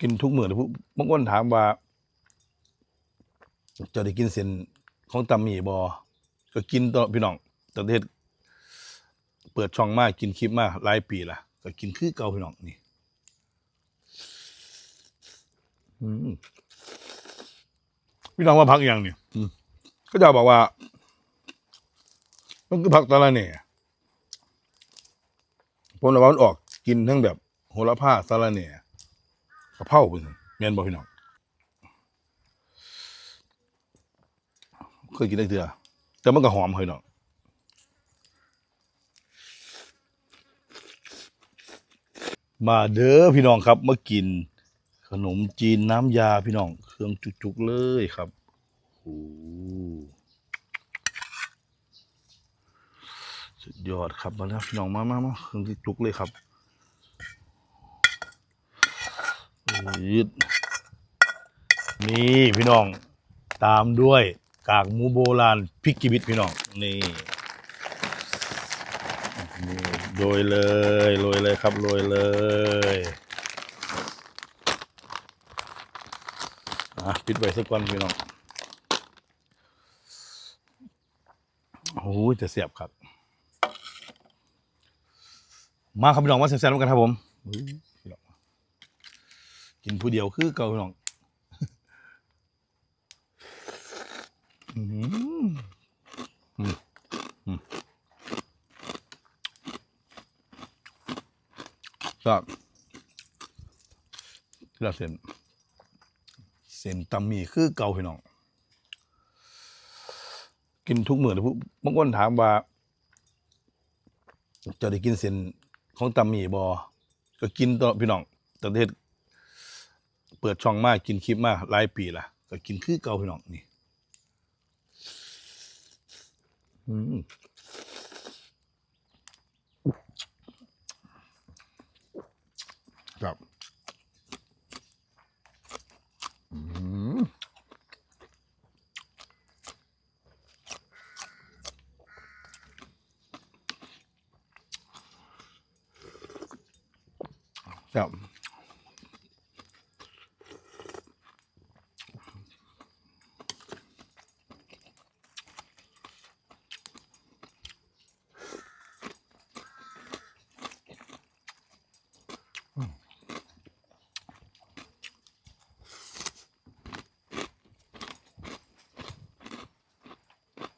กินทุกมื้อเลยผู้บางคนถามว่าเจะได้กินเส้นของตำหมี่บ่ก็กินตลอดพี่น้องแต่เฮ็ดเปิดช่องมากินคลิปมาหลายปีละก็กินคือเก่าพี่น้องนี่พี่น้องว่าพักอย่างนี่อืมก็จะบอกว่า มันคือผักตะละเนี่ยผมเลยว่ามันออกกินทั้งแบบโหระพาสะระเนี่ย กะเพราเป็นแม่นบ่พี่น้องเคยกินได้เถื่อแต่มันก็หอมเฮ้ยน้องมาเด้อพี่น้องครับมากิน ขนมจีนน้ำยาพี่น้อง เครื่องจุกๆเลยครับโอ้สุดยอดครับมาแล้วพี่น้องมามามาเครื่องจุกๆเลยครับ ยืดนี่พี่น้อง ตามด้วยกากหมูโบราณพริกกิบิดพี่น้องนี่นี่โรยเลยโรยเลยครับโรยเลยอะปิดไว้สักวันพี่น้องโอ้ยจะเสียบครับ มาครับพี่น้องมาแซ่บๆกันครับผม กินผู้เดียวคือเกาพี่น้องอืมอืมอืมก็ที่เราเส้นเส้นตำมีคือเก่าพี่น้อง กินทุกมื้อเลยผู้บางคนถามว่า จะได้กินเส้นของตำมีบอก็กินตลอดพี่น้องแต่เฮ็ด เปิดช่องมากินคลิปมาหลายปีละก็กินคือเก่าพี่น้องนี่อืมครับครับ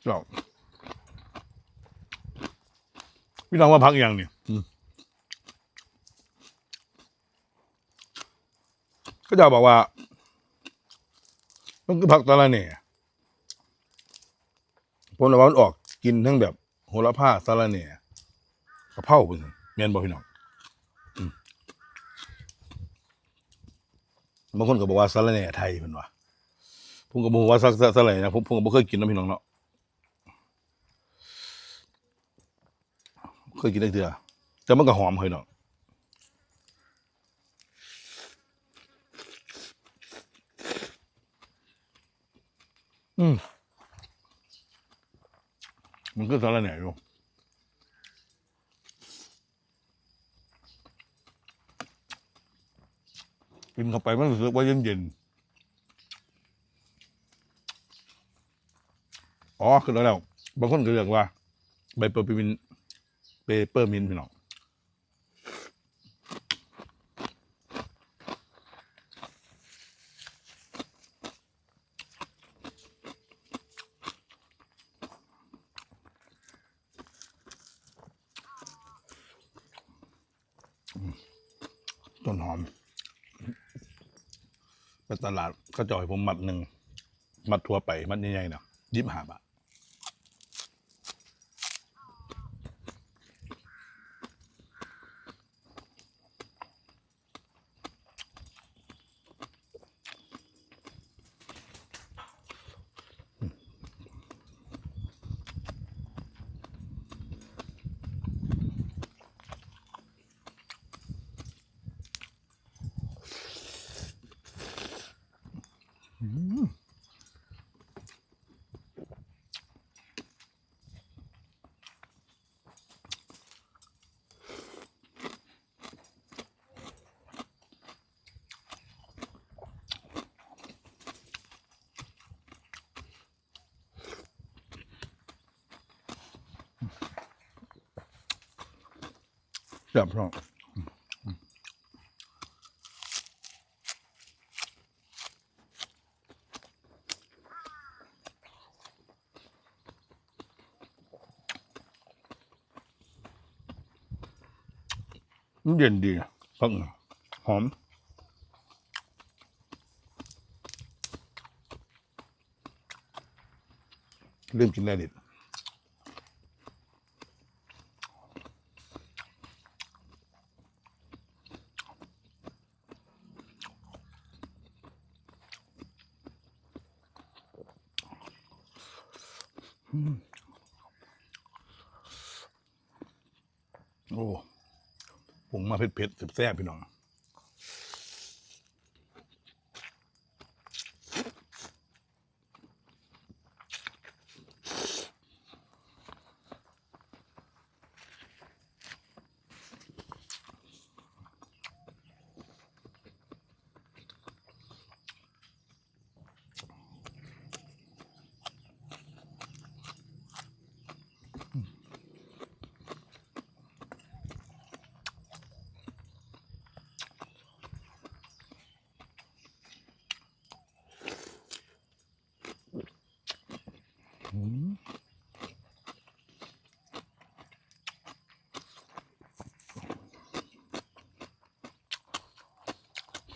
ครับพี่น้องว่าพักอย่างเนี่ยอืมก็จะบอกว่า มันคือผักตะละเนี่ยผมเลยว่ามันออกกินทั้งแบบโหระพาสะระเนี่ยกะเพราเป็นแม่นบ่พี่น้องอืมบางคนก็บอกว่าสะระเนี่ยไทยเป็นว่าผมก็บอกว่าสักสะระเนี่ยนะผมผมก็บ่เคยกินนะพี่น้องเนาะ เคยกินได้เถื่อแต่มันก็หอมเฮ้ยเนาะอืมมันก็สารแหน่อยู่กินเข้าไปมันรู้สึกว่าเย็นเย็นอ๋อคือแล้ว บางคนก็เรียกว่า ใบเปอร์ปิมิน เปเปอร์มินต์พี่น้องต้นหอม ไปตลาดเขาจ่อยผมมัดหนึ่ง มัดทัวไป มัดใหญ่ๆเนาะยิบหาบาท แบบพี่องมันเย็นดีนะพักหนึ่งหอมเริ่มกินได้นิดอืมโอ้ผงมา เผ็ดๆแซ่บๆพี่น้อง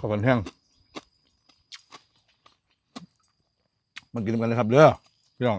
ขอกันแห้งมากินกันเลยครับเด้อพี่น้อง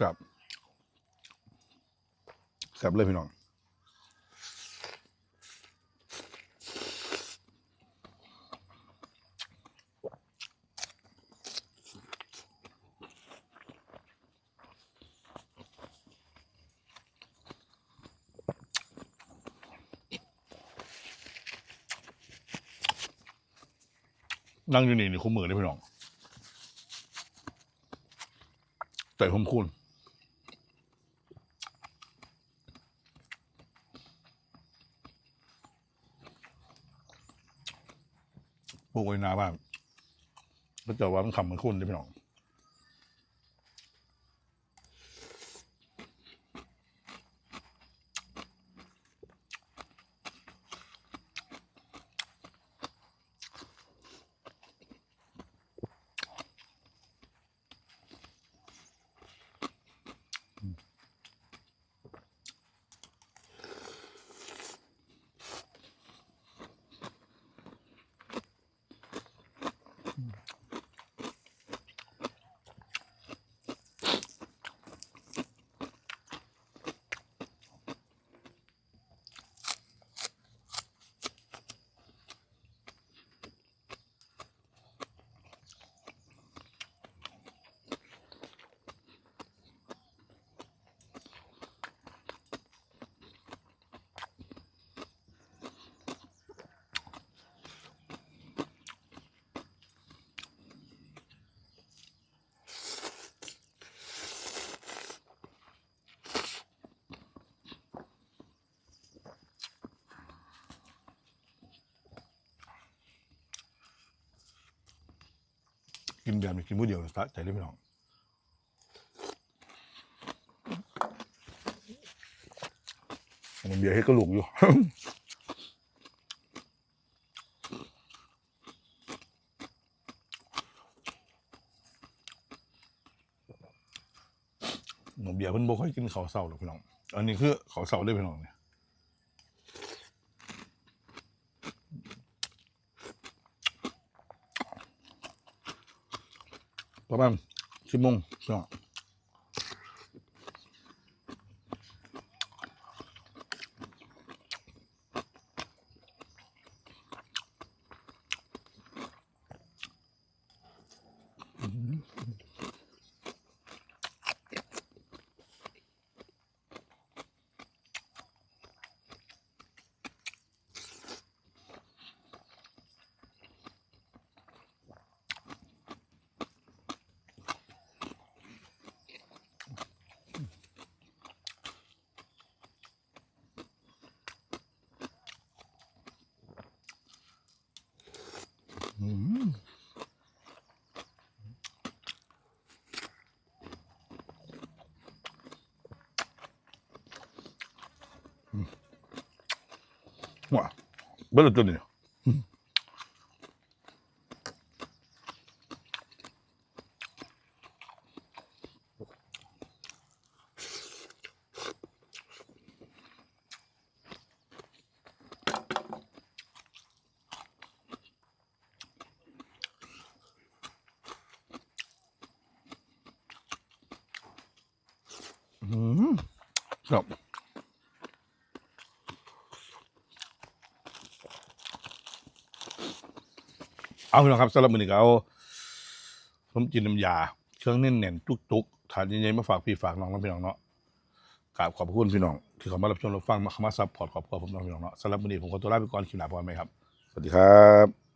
ครับแซ่บเลยพี่น้องนั่งอยู่นี่นี่คุ้มมือได้พี่น้อง แต่คมคุณปลูกไว้หนาบ้านก็จะว่ามันขำมันคุ้นได้พี่น้อง กินแบบนี้กินมื้อเดียวสะใจเลยพี่น้องมันเบียร์ให้กระลูกอยู่ หนมเบียร์เพิ่นบ่ค่อยกินข้าวเช้าหรอกพี่น้อง อันนี้คือข้าวเช้าได้พี่น้องเนี่ย ประมาณสิบโมงพี่น้องอืม ว้าเบิดแล้วตัวนี้อืมครับ เอาพี่น้องครับสำหรับมือหนึ่งเอาผมจินน้ำยา เครื่องเน่นเน่นๆตุกๆทานยังๆมาฝากพี่ฝากน้องนะพี่น้องเนาะกราบขอบพระคุณพี่น้อง ที่เขามารับชมรับฟังมาเข้ามาซัพพอร์ตขอบคุณผมน้องพี่น้องเนาะสำหรับมือหนึ่งผมขอตัวลาไปก่อนคลิปหน้าพอไหมครับ สวัสดีครับ